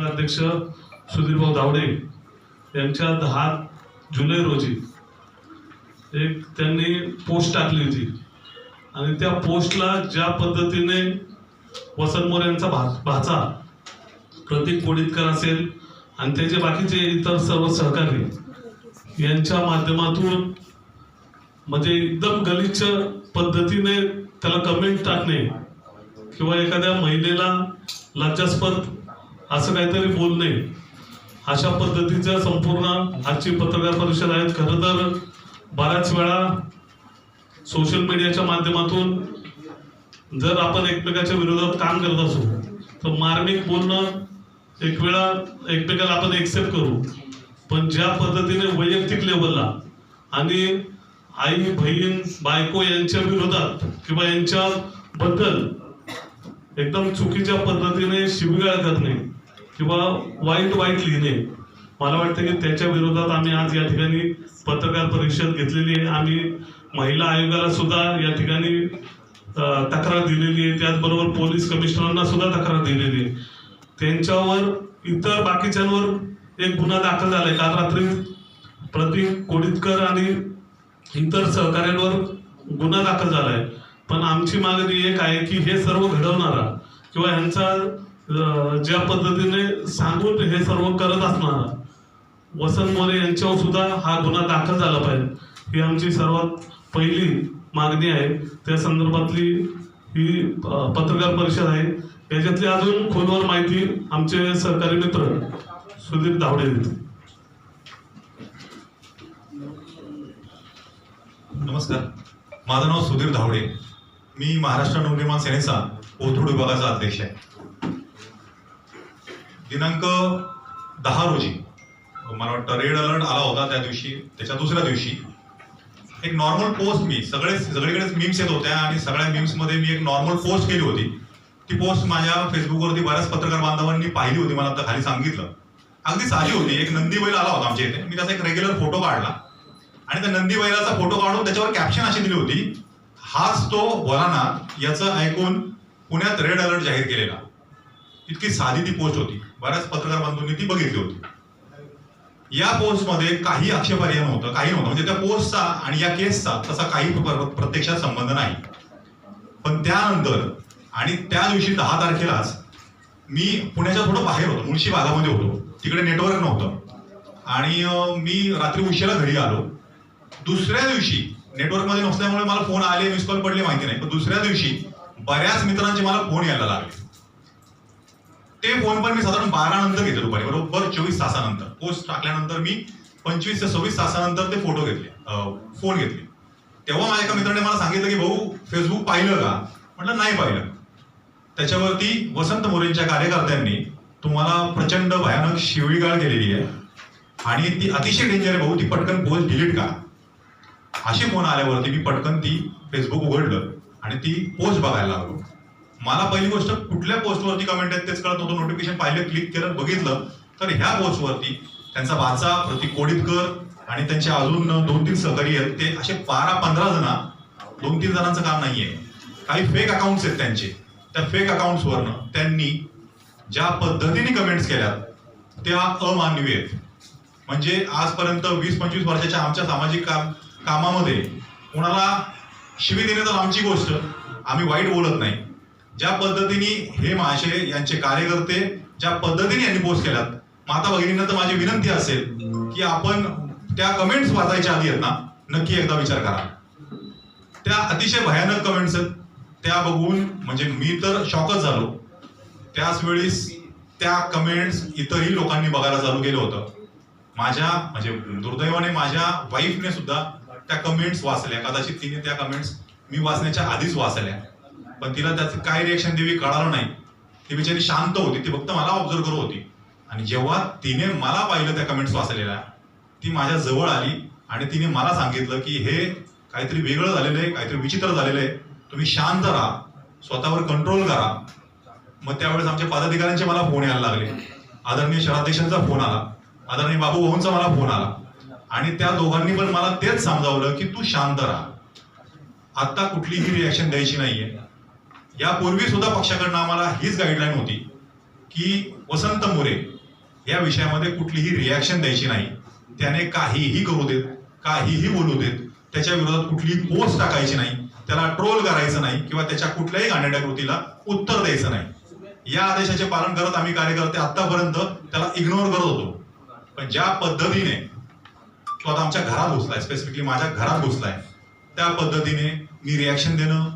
अध्यक्ष सुधीरभाऊ धावडे यांच्या दहा जुलै रोजी एक त्यांनी पोस्ट टाकली होती. आणि त्या पोस्टला ज्या पद्धतीने वसंत मोरे यांचा भा भाचा प्रतीक कोडितकर असेल आणि त्याचे बाकीचे इतर सर्व सहकारी यांच्या माध्यमातून म्हणजे एकदम गलिच्छ पद्धतीने त्याला कमेंट टाकणे किंवा एखाद्या महिलेला लज्जास्पद असं काहीतरी बोलणे अशा पद्धतीच्या संपूर्ण आजची पत्रकार परिषद आहेत. खरं तर बऱ्याच वेळा सोशल मीडियाच्या माध्यमातून जर आपण एकमेकाच्या विरोधात काम करत असू तर मार्मिक बोलणं एक वेळा एकमेकाला आपण एक्सेप्ट करू. पण ज्या पद्धतीने वैयक्तिक लेवलला आणि आई बहीण बायको यांच्या विरोधात किंवा यांच्या बद्दल एकदम चुकीच्या पद्धतीने शिबिगाळ करणे किंवा वाईट वाईट लिहिणे. मला वाटतं की त्याच्या विरोधात आम्ही आज या ठिकाणी पत्रकार परिषद घेतलेली आहे. आम्ही महिला आयोगाला सुद्धा या ठिकाणी तक्रार दिलेली आहे. त्याचबरोबर पोलीस कमिशनरना सुद्धा तक्रार दिलेली आहे. त्यांच्यावर इतर बाकीच्यांवर एक गुन्हा दाखल झालाय. काल रात्री प्रतीक कोडितकर आणि इतर सहकाऱ्यांवर गुन्हा दाखल झालाय. पण आमची मागणी एक आहे की हे सर्व घडवणारा किंवा ह्यांचा ज्या पद्धतीने सांगून हे सर्व करत असणार वसंत मोरे यांच्यावर सुद्धा हा गुन्हा दाखल झाला पाहिजे. ही आमची सर्वात पहिली मागणी आहे. त्या संदर्भातली ही पत्रकार परिषद आहे. याच्यातली अजून खोलवर माहिती आमचे सहकारी मित्र सुदीप धावडे देतील. नमस्कार. माझं नाव सुधीर धावडे. मी महाराष्ट्र नवनिर्माण सेनेचा कोथरूड विभागाचा अध्यक्ष आहे. दिनांक दहा रोजी. मला वाटतं रेड अलर्ट आला होता त्या दिवशी त्याच्या दुसऱ्या दिवशी. एक नॉर्मल पोस्ट मी सगळे सगळीकडेच मीम्स येत होत्या आणि सगळ्या मीम्समध्ये मी एक नॉर्मल पोस्ट केली होती. ती पोस्ट माझ्या फेसबुकवरती बऱ्याच पत्रकार बांधवांनी पाहिली होती मला आता खाली सांगितलं. अगदी साधी होती. एक नंदी बैल आला होता आमच्या इथे. मी त्याचा एक रेग्युलर फोटो काढला. आणि त्या नंदी बैलाचा फोटो काढून त्याच्यावर कॅप्शन अशी दिली होती हाच तो बोलाना याचं ऐकून पुण्यात रेड अलर्ट जाहीर केलेला. इतकी साधी ती पोस्ट होती. बऱ्याच पत्रकार बांधूंनी ती बघितली होती. या पोस्टमध्ये काही आक्षेपार्ह नव्हतं काही नव्हतं. म्हणजे त्या पोस्टचा आणि या केसचा तसा काही प्र- प्रत्यक्षात संबंध नाही. पण त्यानंतर आणि त्या दिवशी दहा तारखेलाच मी पुण्याच्या थोडं बाहेर होतो मुळशी भागामध्ये होतो. तिकडे नेटवर्क नव्हतं. आणि मी रात्री उशिरा घरी आलो. दुसऱ्या दिवशी नेटवर्कमध्ये नसल्यामुळे मला फोन आले मिस कॉल पडले माहिती नाही. पण दुसऱ्या दिवशी बऱ्याच मित्रांचे मला फोन यायला लागले. ते फोन पण मी साधारण बारा नंतर घेतले दुपारी बरोबर चोवीस तासानंतर. पोस्ट टाकल्यानंतर मी पंचवीस ते सव्वीस तासानंतर ते फोटो घेतले. फोन घेतले. तेव्हा माझ्या एका मित्राने मला सांगितलं की भाऊ फेसबुक पाहिलं का? म्हटलं नाही पाहिलं. त्याच्यावरती वसंत मोरेंच्या कार्यकर्त्यांनी तुम्हाला प्रचंड भयानक शिवीगाळ केलेली आहे आणि ती अतिशय डेंजर आहे भाऊ ती पटकन पोस्ट डिलीट करा. अशी फोन आल्यावरती मी पटकन ती फेसबुक उघडलं आणि ती पोस्ट बघायला लागलो. मला पहिली गोष्ट कुठल्या पोस्टवरती कमेंट आहेत तेच कळत नव्हतं. नोटिफिकेशन पाहिलं क्लिक केलं बघितलं तर ह्या पोस्टवरती त्यांचा भाचा प्रतीक कोडितकर आणि त्यांचे अजून दोन तीन सहकारी आहेत. ते असे बारा पंधरा जण दोन तीन जणांचं काम नाहीये. काही फेक अकाउंट्स आहेत त्यांचे. त्या फेक अकाउंट्सवरनं त्यांनी ज्या पद्धतीने कमेंट्स केल्या त्या अमानवी आहेत. म्हणजे आजपर्यंत वीस पंचवीस वर्षाच्या आमच्या सामाजिक काम कामामध्ये कोणाला शिवी देणे तर आमची गोष्ट. आम्ही वाईट बोलत नाही. ज्या पद्धतीने हे माशे यांचे कार्यकर्ते ज्या पद्धतीने यांनी पोस्ट केल्यात माता भगिनींना तर माझी विनंती असेल की आपण त्या कमेंट्स वाचायच्या आधी आहेत ना नक्की एकदा विचार करा. त्या अतिशय भयानक कमेंट्स आहेत. त्या बघून म्हणजे मी तर शॉकच झालो. त्याच वेळेस त्या कमेंट्स इतरही लोकांनी बघायला चालू केलं होतं. माझ्या म्हणजे दुर्दैवाने माझ्या वाईफने सुद्धा त्या कमेंट्स वाचल्या. कदाचित तिने त्या कमेंट्स मी वाचण्याच्या आधीच वाचल्या. पण तिला त्याचं काय रिएक्शन देवी कळालं नाही. ती बिचारी शांत होती. ती फक्त मला ऑब्झर्व करत होती. आणि जेव्हा तिने मला पाहिलं त्या कमेंट्स वाचलेल्या ती माझ्या जवळ आली आणि तिने मला सांगितलं की हे काहीतरी वेगळं झालेलं आहे काहीतरी विचित्र झालेलं आहे. तुम्ही शांत राहा. स्वतःवर कंट्रोल करा. मग त्यावेळेस आमच्या पदाधिकाऱ्यांचे मला फोन यायला लागले. आदरणीय शहराध्यक्षांचा फोन आला. आदरणीय बाबू भाऊंचा मला फोन आला. आणि त्या दोघांनी पण मला तेच समजावलं की तू शांत राहा. आता कुठलीही रिॲक्शन द्यायची नाहीये. यापूर्वी सुद्धा पक्षाकडनं आम्हाला हीच गाईडलाईन होती की वसंत मोरे या विषयामध्ये कुठलीही रिॲक्शन द्यायची नाही. त्याने काहीही करू देत काहीही बोलू देत त्याच्या विरोधात कुठलीही पोस्ट टाकायची नाही. त्याला ट्रोल करायचं नाही किंवा त्याच्या कुठल्याही घाणेरड्या कृतीला उत्तर द्यायचं नाही. या आदेशाचे पालन करत आम्ही कार्यकर्ते आतापर्यंत त्याला इग्नोर करत होतो. पण ज्या पद्धतीने तो आता आमच्या घरात घुसलाय स्पेसिफिकली माझ्या घरात घुसलाय त्या पद्धतीने मी रिॲक्शन देणं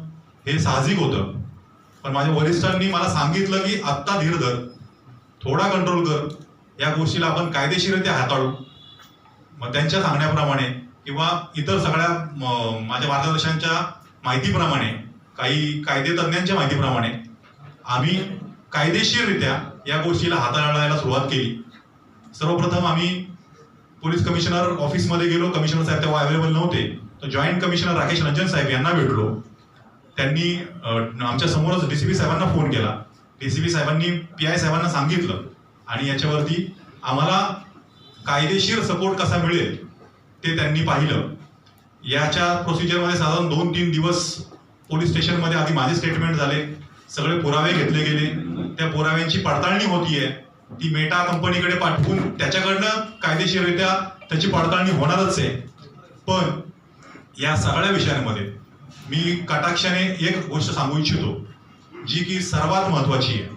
हे साहजिक होतं. पण माझ्या वरिष्ठांनी मला सांगितलं की आत्ता धीर धर थोडा कंट्रोल कर. या गोष्टीला आपण कायदेशीररित्या हाताळू. मग त्यांच्या सांगण्याप्रमाणे किंवा इतर सगळ्या म, माझ्या मार्गदर्शांच्या माहितीप्रमाणे काही कायदे तज्ज्ञांच्या माहितीप्रमाणे आम्ही कायदेशीररित्या या गोष्टीला हाताळायला सुरुवात केली. सर्वप्रथम आम्ही पोलीस कमिशनर ऑफिसमध्ये गेलो. कमिशनर साहेब तेव्हा अवेलेबल नव्हते. तर जॉईंट कमिशनर राकेश रंजन साहेब यांना भेटलो. त्यांनी आमच्या समोरच डीसीपी साहेबांना फोन केला. डीसीपी साहेबांनी पी आय साहेबांना सांगितलं. आणि याच्यावरती आम्हाला कायदेशीर सपोर्ट कसा मिळेल ते त्यांनी पाहिलं. याच्या प्रोसिजरमध्ये साधारण दोन तीन दिवस पोलीस स्टेशनमध्ये आधी माझे स्टेटमेंट झाले. सगळे पुरावे घेतले गेले. त्या पुराव्यांची पडताळणी होतीये. ती मेटा कंपनीकडे पाठवून त्याच्याकडनं कायदेशीररित्या त्याची पडताळणी होणारच आहे. पण या सगळ्या विषयांमध्ये मी कटाक्षाने एक गोष्ट सांगू इच्छितो जी की सर्वात महत्वाची आहे.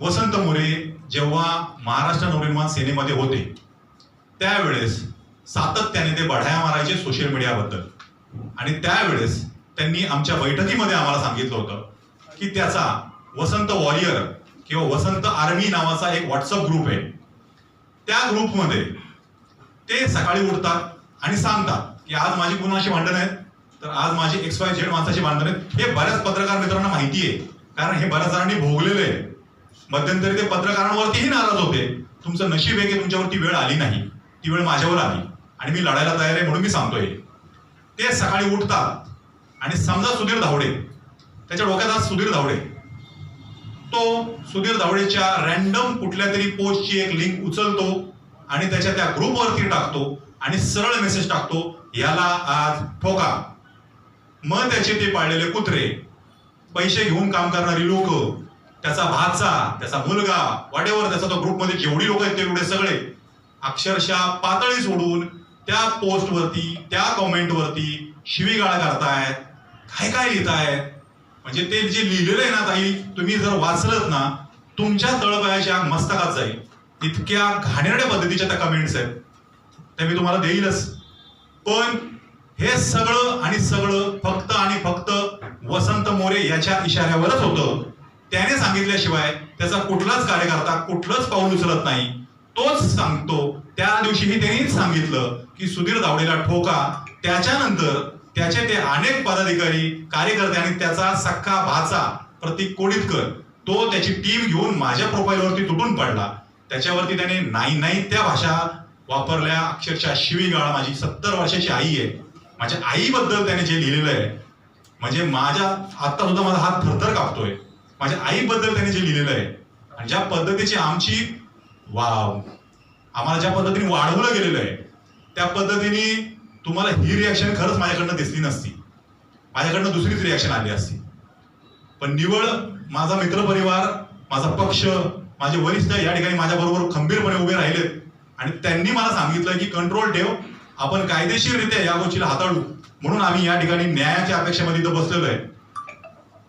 वसंत मोरे जेव्हा महाराष्ट्र नवनिर्माण सेनेमध्ये होते त्यावेळेस सातत्याने ते बढाया मारायचे सोशल मीडियाबद्दल आणि त्यावेळेस त्यांनी आमच्या बैठकीमध्ये आम्हाला सांगितलं होतं की त्याचा वसंत वॉरियर किंवा वसंत आर्मी नावाचा एक व्हॉट्सअप ग्रुप आहे. त्या ग्रुपमध्ये ते सकाळी उठतात आणि सांगतात की आज माझी कुणाशी भांडण आहेत? तर आज माझी एक्स वाय झेड माणसाची भांडण आहेत. हे बऱ्याच पत्रकार मित्रांना माहिती आहे कारण हे बऱ्याच जणांनी भोगलेलं आहे मध्यंतरी ते पत्रकारांवरतीही नाराज होते. तुमचं नशीब आहे की तुमच्यावरती वेळ आली नाही. ती वेळ माझ्यावर आली. आणि मी लढायला तयार आहे म्हणून मी सांगतोय. ते सकाळी उठतात. आणि समजा सुधीर धावडे. त्याच्या डोक्यात आज सुधीर धावडे. तो सुधीर धावडेच्या रॅन्डम कुठल्या तरी पोस्टची एक लिंक उचलतो आणि त्याच्या त्या ग्रुपवरती टाकतो आणि सरळ मेसेज टाकतो याला आज ठोका. मग त्याचे ते पाळलेले कुत्रे पैसे घेऊन काम करणारी लोक त्याचा भाचा त्याचा मुलगा वाटेवर त्याचा तो ग्रुपमध्ये जेवढी लोक आहेत तेवढे सगळे अक्षरशः पातळी सोडून त्या पोस्टवरती त्या कॉमेंटवरती शिवीगाळ करतायत काय काय लिहितायत. म्हणजे ते जे लिहिलेलं आहे ना ताई तुम्ही जर वाचलत ना तुमच्या तळपयाच्या मस्तकात जाईल. इतक्या घाणेरड्या पद्धतीच्या त्या कमेंट्स आहेत. त्या मी तुम्हाला देईलच. पण हे सगळं आणि सगळं फक्त आणि फक्त वसंत मोरे याच्या इशाऱ्यावरच होतं. त्याने सांगितल्याशिवाय त्याचा कुठलाच कार्यकर्ता कुठलंच पाऊल उचलत नाही. तोच सांगतो त्या दिवशीही त्यांनीच सांगितलं की सुधीर धावडेला ठोका. त्याच्यानंतर त्याचे ते अनेक पदाधिकारी कार्यकर्ते आणि त्याचा सख्खा भाचा प्रतीक कोडितकर तो त्याची टीम घेऊन माझ्या प्रोफाईलवरती तुटून पडला. त्याच्यावरती त्याने नाही नाही त्या भाषा वापरल्या. अक्षरशः शिवीगाळ माझी सत्तर वर्षाची आई आहे. माझ्या आईबद्दल त्याने जे लिहिलेलं आहे म्हणजे माझ्या आत्ता सुद्धा माझा हात थरथर कापतोय. माझ्या आईबद्दल त्याने जे लिहिलेलं आहे आणि ज्या पद्धतीची आमची वा आम्हाला ज्या पद्धतीने वाढवलं गेलेलं आहे त्या पद्धतीने तुम्हाला ही रिॲक्शन खरंच माझ्याकडनं दिसली नसती. माझ्याकडनं दुसरीच रिॲक्शन आली असती. पण निवळ माझा मित्रपरिवार माझा पक्ष माझे वरिष्ठ या ठिकाणी माझ्याबरोबर खंबीरपणे उभे राहिलेत. आणि त्यांनी मला सांगितलं की कंट्रोल ठेव आपण कायदेशीररित्या या गोष्टीला हाताळू. म्हणून आम्ही या ठिकाणी न्यायाच्या अपेक्षेमध्ये इथं बसलेलो आहे.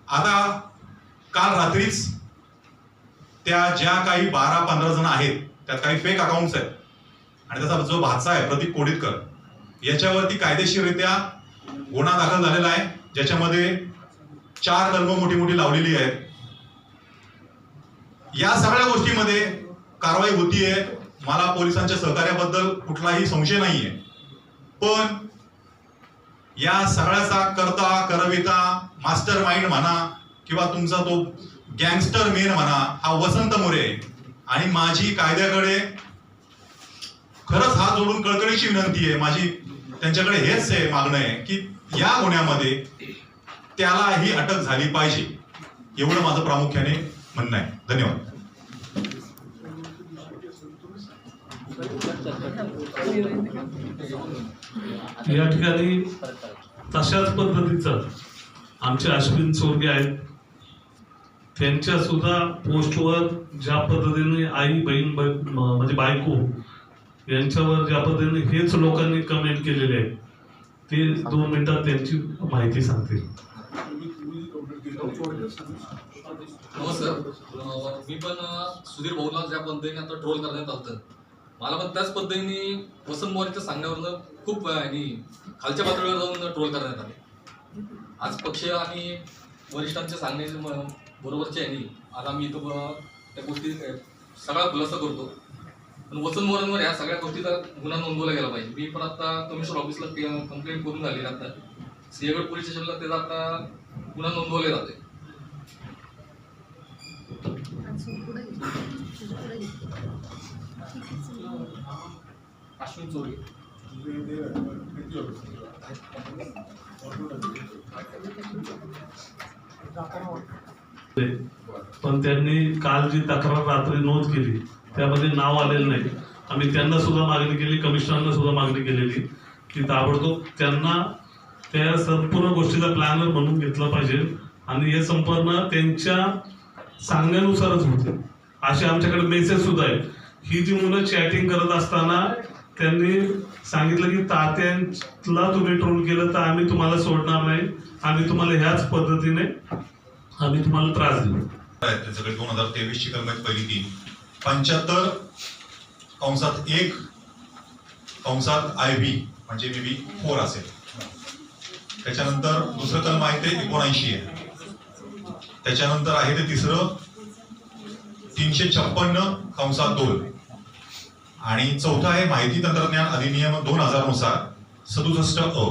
आता काल रात्रीच त्या ज्या काही बारा पंधरा जण आहेत त्यात काही फेक अकाउंट्स आहेत. आणि त्याचा जो भाचा आहे प्रतीक कोडितकर याच्यावरती कायदेशीररित्या गुन्हा दाखल झालेला आहे. ज्याच्यामध्ये चार कलम मोठी मोठी लावलेली आहेत. या सगळ्या गोष्टीमध्ये कारवाई होतीये. मला पोलिसांच्या सहकार्याबद्दल कुठलाही संशय नाहीये. पण या सगळ्याचा करता करविता मास्टर माइंड म्हणा किंवा तुमचा तो गँगस्टर मेन म्हणा हा वसंत मोरे आणि माझी कायद्याकडे खरंच हात जोडून कळकळीची विनंती आहे. माझी त्यांच्याकडे हेच आहे मागणं आहे की या गुन्ह्यामध्ये त्याला ही अटक झाली पाहिजे. एवढं माझं प्रामुख्याने म्हणणं आहे. धन्यवाद. या ठिकाणी तशाच पद्धतीचं आमचे अश्विन चोरगे आहेत. त्यांच्या सुद्धा पोस्टवर ज्या पद्धतीने आई बहीण म्हणजे बायको यांच्यावर ज्या पद्धतीने हेच लोकांनी कमेंट केलेले आहे ते दोन मिनिटात त्यांची माहिती सांगतील. मी पण सुधीर भाऊला ज्या पद्धतीने आता ट्रोल करण्यात आलं मला पण त्याच पद्धतीने वसंत मोरेच्या सांगण्यावरनं खूप आणि खालच्या पातळीवर जाऊन ट्रोल करण्यात आले. आज पक्ष आणि वरिष्ठांच्या सांगण्याचे बरोबरचे आहे आज आम्ही इथं त्या गोष्टी सगळा खुलासा करतो. पण वसंत मोरांवर ह्या सगळ्या गोष्टीचा गुन्हा नोंदवला गेला पाहिजे. मी पण आता कमिशनर ऑफिसला कंप्लेंट करून झाली आता. सिंहगड पोलीस स्टेशनला त्याचा आता गुन्हा नोंदवला जातोय. अश्विन चोरी. पण त्यांनी काल जी तक्रार रात्री नोंद केली त्यामध्ये नाव आलेलं नाही. आम्ही त्यांना सुद्धा मागणी केली कमिशनरना सुद्धा मागणी केलेली. की ताबडतोब त्यांना त्या संपूर्ण गोष्टीचा प्लॅनर म्हणून घेतला पाहिजे. आणि हे संपूर्ण त्यांच्या सांगण्यानुसारच होते. असे आमच्याकडे मेसेज सुद्धा आहे ही जी मुलं चॅटिंग करत असताना त्यांनी सांगितलं की तात्यांला तुम्ही ट्रोल केलं तर आम्ही तुम्हाला सोडणार नाही. आम्ही तुम्हाला ह्याच पद्धतीने आम्ही तुम्हाला त्रास देऊ. त्याच्याकडे दोन हजार तेवीसची ची पहिली ती पंच्याहत्तर कंसात एक कंसात आय बी म्हणजे मे बी फोर असेल. त्याच्यानंतर दुसरं कलम आहे ते एकोणऐंशी आहे. त्याच्यानंतर आहे ते तिसरं तीनशे छप्पन्न कंसात दोन. आणि चौथा आहे माहिती तंत्रज्ञान अधिनियम दोन हजारनुसार सदुसष्ट अ.